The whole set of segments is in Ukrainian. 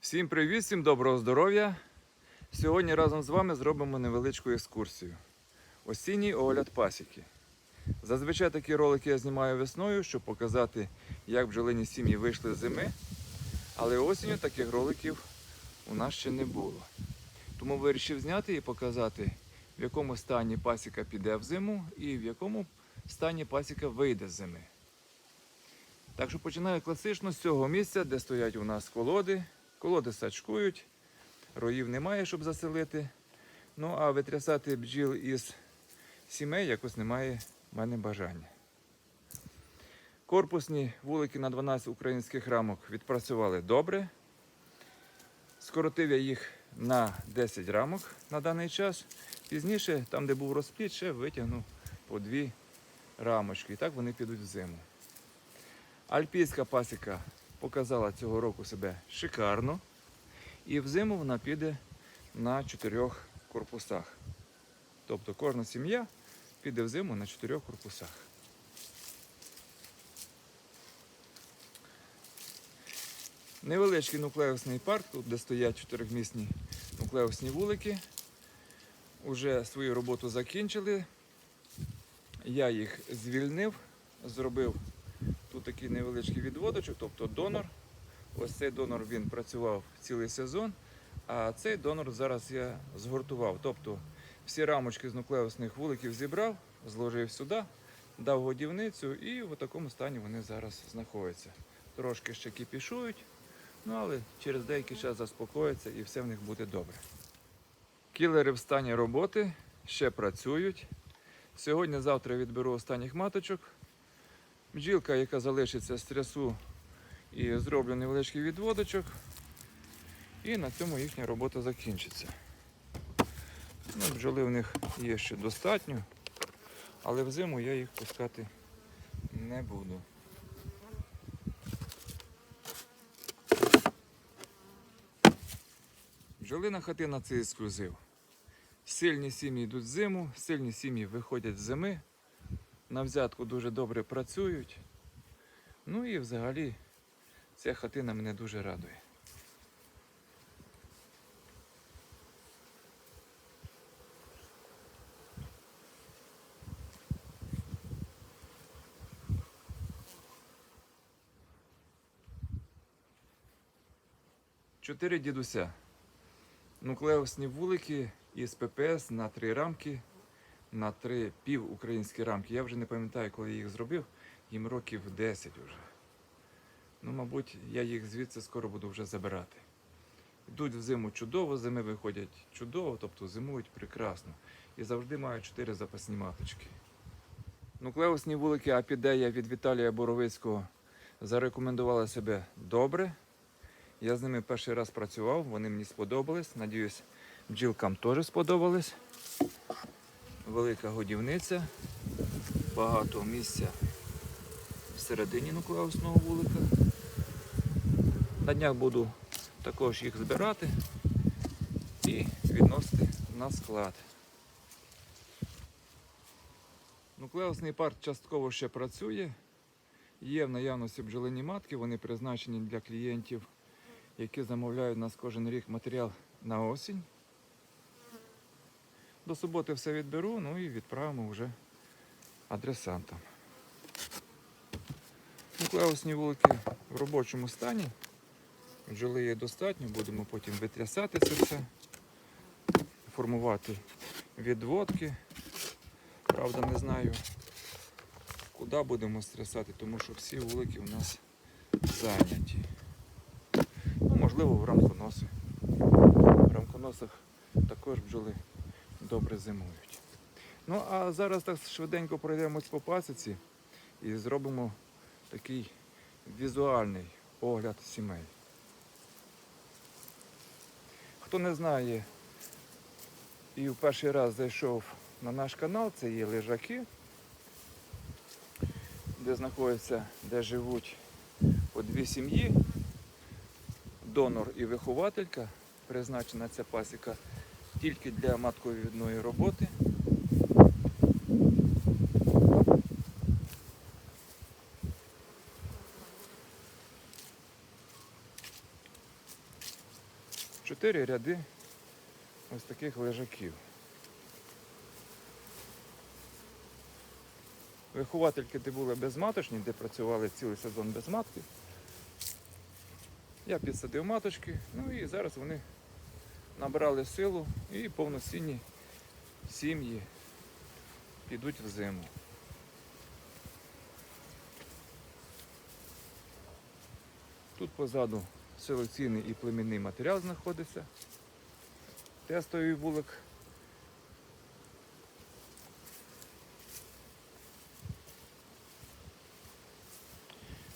Всім привіт, всім доброго здоров'я! Сьогодні разом з вами зробимо невеличку екскурсію. Осінній огляд пасіки. Зазвичай такі ролики я знімаю весною, щоб показати, як бджолині сім'ї вийшли з зими. Але осінню таких роликів у нас ще не було. Тому вирішив зняти і показати, в якому стані пасіка піде в зиму і в якому стані пасіка вийде з зими. Так що починаю класично з цього місця, де стоять у нас колоди. Колоди сачкують, роїв немає, щоб заселити. Ну а витрясати бджіл із сімей якось немає в мене бажання. Корпусні вулики на 12 українських рамок відпрацювали добре. Скоротив я їх на 10 рамок на даний час. Пізніше, там, де був розпліт, ще витягну по дві рамочки. І так вони підуть в зиму. Альпійська пасіка показала цього року себе шикарно. І взиму вона піде на чотирьох корпусах. Тобто кожна сім'я піде взиму на чотирьох корпусах. Невеличкий нуклеусний парк, тут де стоять чотирьохмісні нуклеусні вулики. Уже свою роботу закінчили. Я їх звільнив, зробив Такий невеличкий відводочок, тобто донор. Ось цей донор він працював цілий сезон, а цей донор зараз я згуртував. Тобто всі рамочки з нуклеусних вуликів зібрав, зложив сюди, дав годівницю і в такому стані вони зараз знаходяться. Трошки ще кипішують, ну але через деякий час заспокояться і все в них буде добре. Кілери в стані роботи ще працюють. Сьогодні-завтра відберу останніх маточок. Бджілка, яка залишиться з трясу і зроблю невеличкий відводочок. І на цьому їхня робота закінчиться. Ну, бджоли в них є ще достатньо, але взиму я їх пускати не буду. Бджолина хатина це ексклюзив. Сильні сім'ї йдуть зиму, сильні сім'ї виходять з зими на взятку дуже добре працюють. Ну і взагалі ця хатина мене дуже радує. Чотири дідуся. Нуклеусні вулики із ППС на три рамки на три пів українські рамки. Я вже не пам'ятаю, коли я їх зробив, їм років 10 вже. Ну, мабуть, я їх звідси скоро буду вже забирати. Йдуть в зиму чудово, зими виходять чудово, тобто зимують прекрасно. І завжди мають чотири запасні маточки. Нуклеусні вулики Апідея від Віталія Боровицького зарекомендували себе добре. Я з ними перший раз працював, вони мені сподобались. Надіюсь, бджілкам теж сподобались велика годівниця, багато місця всередині нуклеусного вулика. На днях буду також їх збирати і відносити на склад. Нуклеусний парк частково ще працює. Є в наявності бджолині матки, вони призначені для клієнтів, які замовляють у нас кожен рік матеріал на осінь. До суботи все відберу, ну і відправимо вже адресантам. Нуклеусні вулики в робочому стані. Бджоли є достатньо, будемо потім витрясати це все, формувати відводки. Правда, не знаю, куди будемо стрясати, тому що всі вулики у нас зайняті. Ну, можливо, в рамконоси. В рамконосах також бджоли добре зимують. Ну, а зараз так швиденько пройдемось по пасіці і зробимо такий візуальний огляд сімей. Хто не знає і в перший раз зайшов на наш канал, це є лежаки, де знаходяться, де живуть по дві сім'ї, донор і вихователька, призначена ця пасіка тільки для матковідної роботи. чотири ряди ось таких лежаків. Виховательки, де були безматочні, де працювали цілий сезон без матки. Я підсадив маточки, ну і зараз вони набрали силу і повноцінні сім'ї підуть в зиму. Тут позаду селекційний і племінний матеріал знаходиться. Тестовий вулик.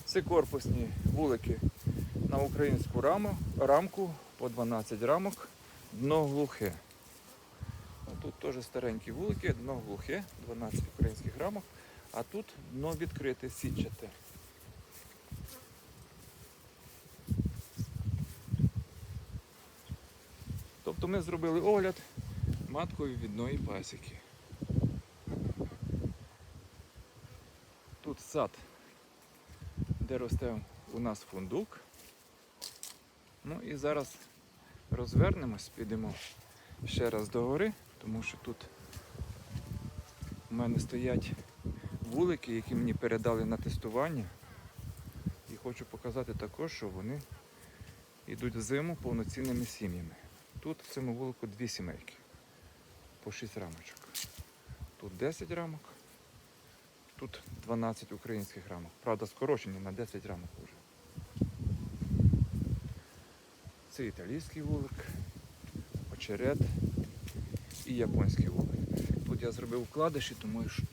Це корпусні вулики на українську раму, рамку по 12 рамок, дно глухе. Тут теж старенькі вулики, дно глухе, 12 українських рамок, а тут дно відкрите, сітчате. Тобто ми зробили огляд маткові відної пасіки. Тут сад, де росте у нас фундук. Ну і зараз розвернемось, підемо ще раз до гори, тому що тут у мене стоять вулики, які мені передали на тестування. І хочу показати також, що вони йдуть в зиму повноцінними сім'ями. Тут в цьому вулику дві сімейки по 6 рамочок. Тут 10 рамок, тут 12 українських рамок. Правда, скорочені на 10 рамок вже. Це італійський вулик, очерет і японський вулик. Тут я зробив вкладиші,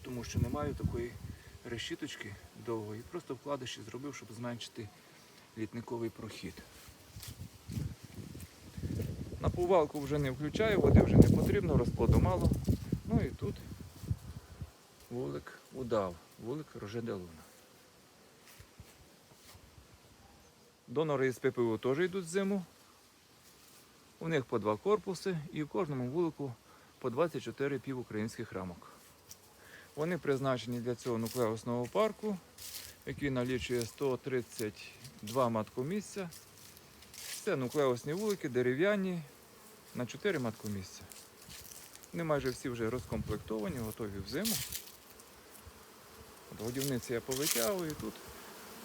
тому, що- не маю такої решіточки довгої. Просто вкладиші зробив, щоб зменшити літниковий прохід. На повалку вже не включаю, води вже не потрібно, розплоду мало. Ну і тут вулик удав, вулик Рожеделуна. Донори із ППУ теж йдуть зиму. У них по два корпуси і в кожному вулику по 24 півукраїнських рамок. Вони призначені для цього нуклеусного парку, який налічує 132 маткомісця. Це нуклеусні вулики, дерев'яні на 4 маткомісця. Вони майже всі вже розкомплектовані, готові в зиму. От годівниці я повитягую тут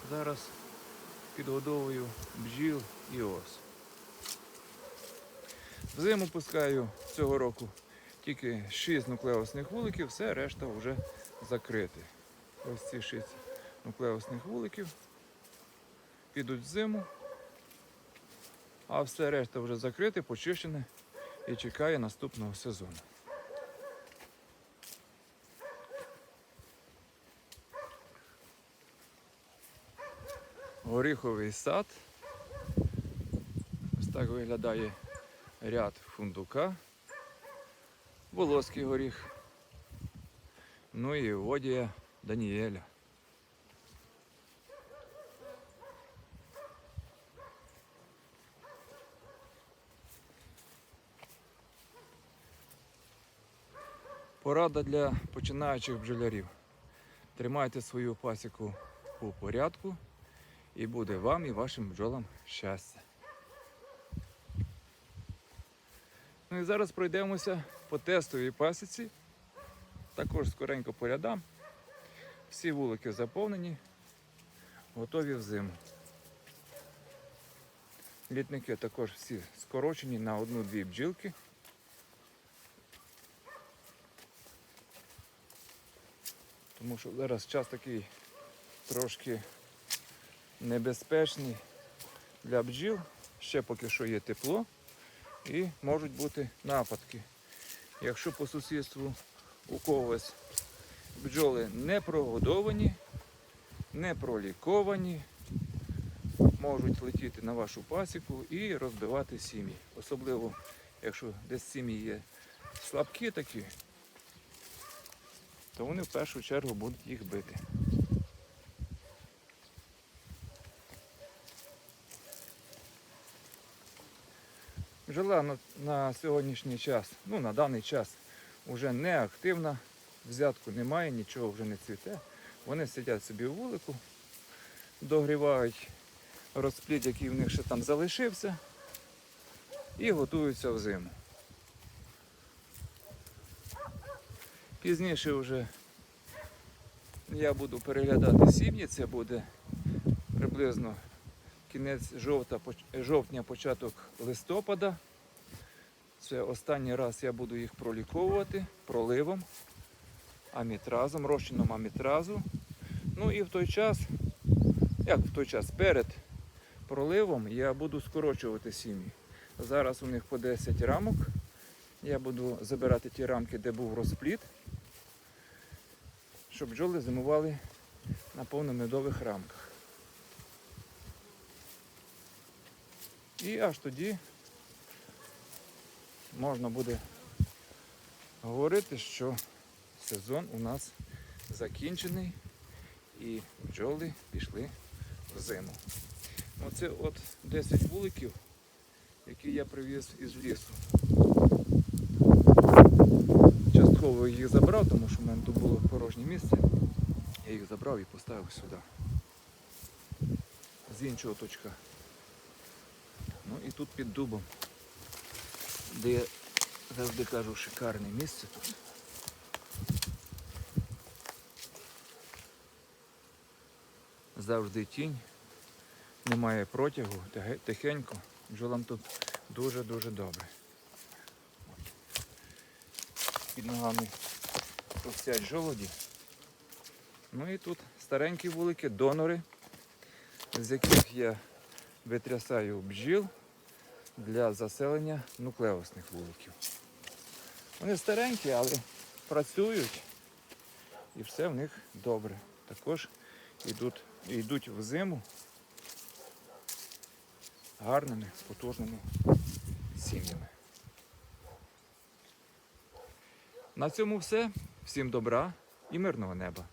зараз підгодовую бджіл і ос. В зиму пускаю цього року тільки 6 нуклеусних вуликів, все решта вже закрите. Ось ці 6 нуклеусних вуликів підуть в зиму, а все решта вже закрите, почищене і чекає наступного сезону. Горіховий сад. Ось так виглядає ряд фундука. Волоський горіх. Ну і водія Даніеля. Порада для починаючих бджолярів. Тримайте свою пасіку у порядку і буде вам і вашим бджолам щастя. Ну і зараз пройдемося по тестовій пасіці. Також скоренько по рядам. Всі вулики заповнені, готові в зиму. Літники також всі скорочені на одну-дві бджілки. Тому що зараз час такий трошки небезпечний для бджіл. Ще поки що є тепло і можуть бути нападки. Якщо по сусідству у когось бджоли не прогодовані, не проліковані, можуть летіти на вашу пасіку і розбивати сім'ї. Особливо, якщо десь сім'ї є слабкі такі, то вони в першу чергу будуть їх бити. Бджола на, на сьогоднішній час, ну на даний час, вже не активна, взятку немає, нічого вже не цвіте. Вони сидять собі у вулику, догрівають розплід, який в них ще там залишився. і готуються в зиму. Пізніше вже я буду переглядати сім'ї, це буде приблизно кінець жовта, жовтня, початок листопада. Це останній раз я буду їх проліковувати проливом, амітразом, розчином амітразу. Ну і в той час, як в той час, перед проливом я буду скорочувати сім'ї. Зараз у них по 10 рамок. Я буду забирати ті рамки, де був розпліт, щоб бджоли зимували на повномедових рамках. І аж тоді можна буде говорити, що сезон у нас закінчений і бджоли пішли в зиму. Оце от 10 вуликів, які я привіз із лісу. Частково їх забрав, тому що в мене тут було порожнє місце. Я їх забрав і поставив сюди. З іншого точка. Ну і тут під дубом, де я завжди кажу шикарне місце тут. Завжди тінь, немає протягу, тихенько. Бджолам тут дуже-дуже добре. Під ногами ростять жолоді. Ну і тут старенькі вулики, донори, з яких я витрясаю бджіл для заселення нуклеусних вуликів. Вони старенькі, але працюють і все в них добре. Також йдуть, йдуть в зиму гарними, потужними сім'ями. На цьому все. Всім добра і мирного неба.